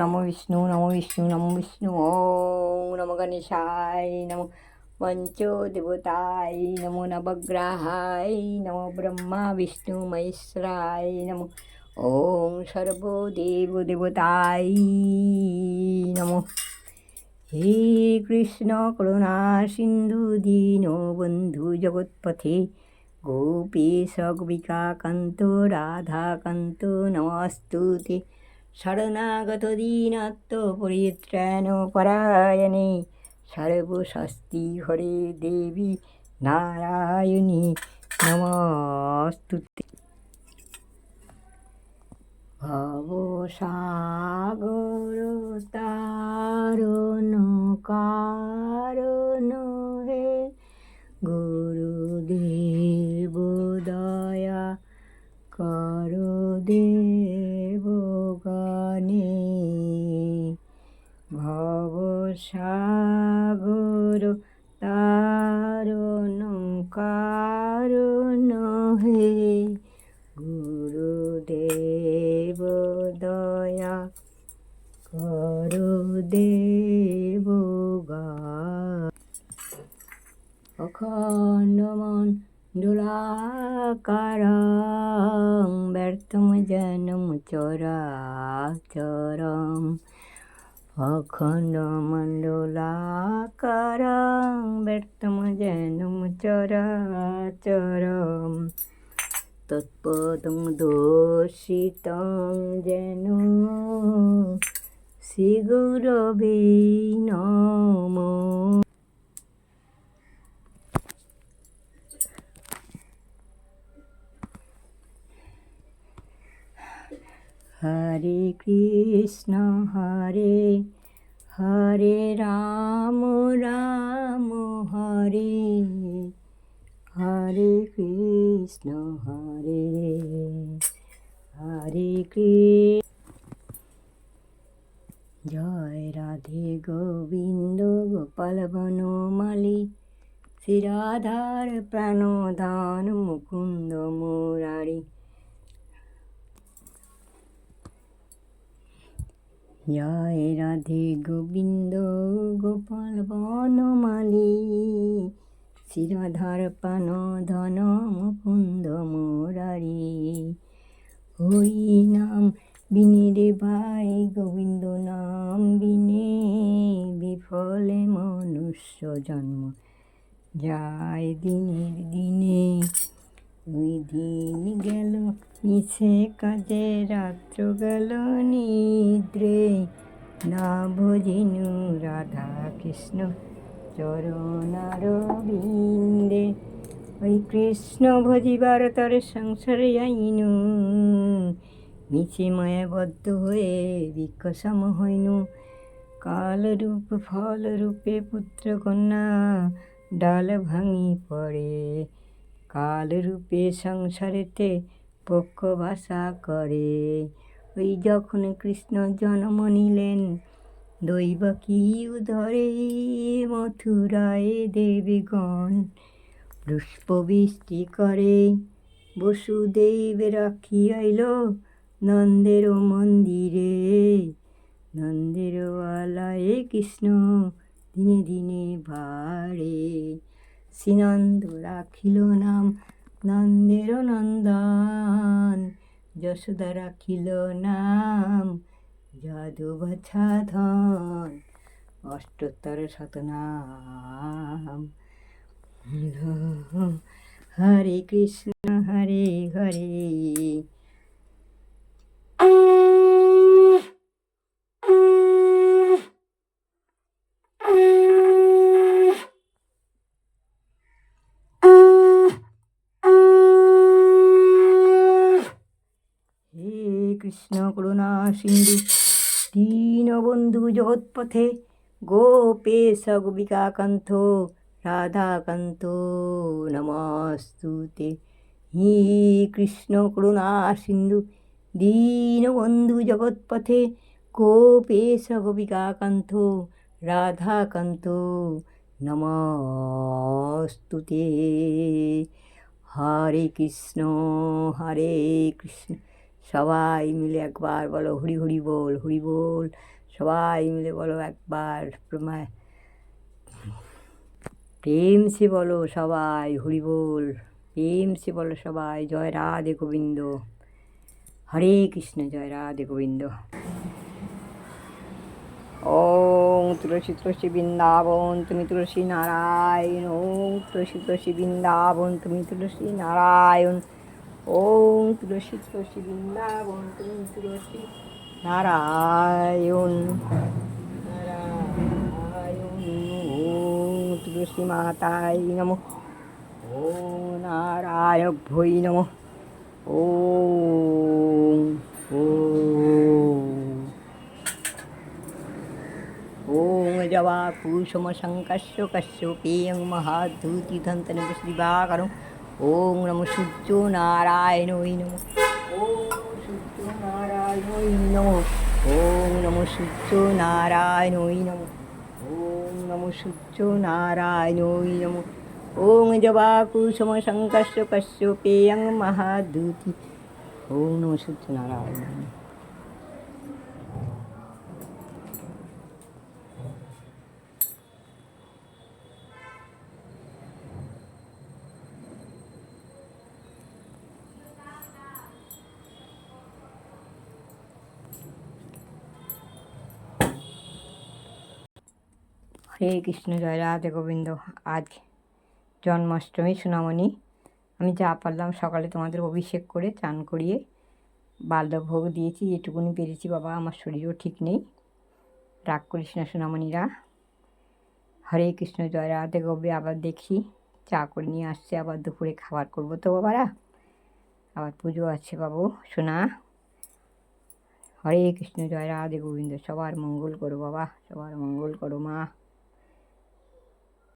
নমো বিষ্ণু নমো বিষ্ণু নমো বিষ্ণু, ওম নমো গণেশায়, নমো পঞ্চদেবতায়, নমো নবগ্রহায়, নমো ব্রহ্মা বিষ্ণু মহেশ্বরায়, নমো ওম সর্বদেব দেবতায় নমো হে কৃষ্ণ করুণা সিন্ধু দীন বন্ধু জগৎপথে। গোপীশ গোপিকাকান্ত, রাধাকান্ত, নমস্তুতে। শরণাগত দীনাত্ম পরিত্রাণ পরায়ণে। সর্বশস্তি হরে দেবী নারায়ণী, নমস্তুতে। ভবসাগর তারণ কারণ হে গুরুদেব দয়া কর দেব গানে ভবসাগর তারণ কারণ হে গুরুদেব কর দেব গা অখণ্ডমন ডোলাকারং ব্যর্থম জনম চরাচরম। অখণ্ডমণ্ডলাকারং ব্যর্থম জনম চরাচরম। তৎপদং দোষিতং যেন শ্রীগুরবে নমো। হরে কৃষ্ণ হরে হরে রাম রাম হরে হরে কৃষ্ণ হরে হরে কৃষ্ণ। জয় রাধে গোবিন্দ গোপাল বনমালী শ্রীরাধার প্রাণদান মুকুন্দ মুরারি। জয় রাধে গোবিন্দ গোপাল বনমালী শিরধর পান ধন মুকুন্দ মুরারি। হই নাম বিনে রে ভাই গোবিন্দ নাম বিনে বিফলে মনুষ্য জন্ম। যায় দিনের দিনে ওই দিন গেল, মিছে কাজে রাত্র গেল নিদ্রে। না ভজিনু রাধা কৃষ্ণ চরণার বিন্দে। ওই কৃষ্ণ ভজিবার তর সংসারে আইনু। মিছে মায়াবদ্ধ হয়ে বিকসম হইনু। কালরূপ ফল রূপে পুত্র কন্যা ডাল ভাঙি পড়ে। কালরূপে সংসারেতে পক্ষ ভাষা করে। ওই যখন কৃষ্ণ জন্ম নিলেন, দৈব দৈবকী উদরে মথুরায় দেবীগণ? পুষ্পবৃষ্টি করে, বসুদেব রাখি আইল নন্দের মন্দিরে নন্দের আলায় কৃষ্ণ দিনে দিনে বাড়ে শ্রীনন্দ রাখিল নাম নন্দের নন্দন। যশোদা রাখিল নাম যাদব ধন অষ্টোত্তর শতনাম। হরে কৃষ্ণ, হরে হরে। কৃষ্ণ করুণা সিন্ধু। দীনবন্ধু জগৎপথে গোপেশ গোপিকাকান্ত রাধাকান্ত নমস্তুতে। হে কৃষ্ণ করুণা সিন্ধু দীনবন্ধু জগৎপথে গোপেশ গোপিকাকান্ত রাধাকান্ত নমস্তুতে। হরে কৃষ্ণ হরে কৃষ্ণ। সবাই মিলে একবার বলো হরি হরি বল হরি বল। সবাই মিলে বলো একবার প্রমা- সে বলো সবাই হরি বল প্রেম সে বলো সবাই জয় রাধে গোবিন্দ। হরে কৃষ্ণ, জয় রাধে গোবিন্দ। ওম তুলসী তুলসী বৃন্দাবন, তুমি তুলসী নারায়ণ। ওম তুলসী তুলসী বৃন্দাবন, তুমি তুলসী নারায়ণ। ওম তুলসী তুলসী বৃন্দাবন তুমি তুলসী নারায়ণ নারায়ণ ওম তুলসী মাতাই নম ওম নারায়ণ ভৈ নম ওম ওম ॐ जवा कुसुमशङ्कस्य कश्यपेयं ওং নম সূর্য নারায়ণ ওই নম ওম সূর্য নারায়ণ ওই নম ওং নম সূর্য নারায়ণ ওই নম ওং নম সূর্য নারায়ণ ওই নম ওং জবা কুসুম শঙ্কস্য কশ্যপেয়ং মহাদূতি ওং নম সূর্য নারায়ণ হরে কৃষ্ণ জয় রাধে গোবিন্দ। আজ জন্মাষ্টমী, সুনামণি। আমি যা পারলাম সকালে তোমাদের অভিষেক করে চান করিয়ে বালদা ভোগ দিয়েছি, যেটুকুনি পেরেছি। বাবা, আমার শরীরও ঠিক নেই। রাগ করিস না, সোনামণিরা। হরে কৃষ্ণ জয় রাধে গোবে আবার দেখি চা করে নিয়ে আসছে, আবার দুপুরে খাবার করব তো বাবারা। আবার পুজো আছে বাবু, সোনা। হরে কৃষ্ণ জয় রাধে গোবিন্দ। সবার মঙ্গল করো বাবা, সবার মঙ্গল করো মা।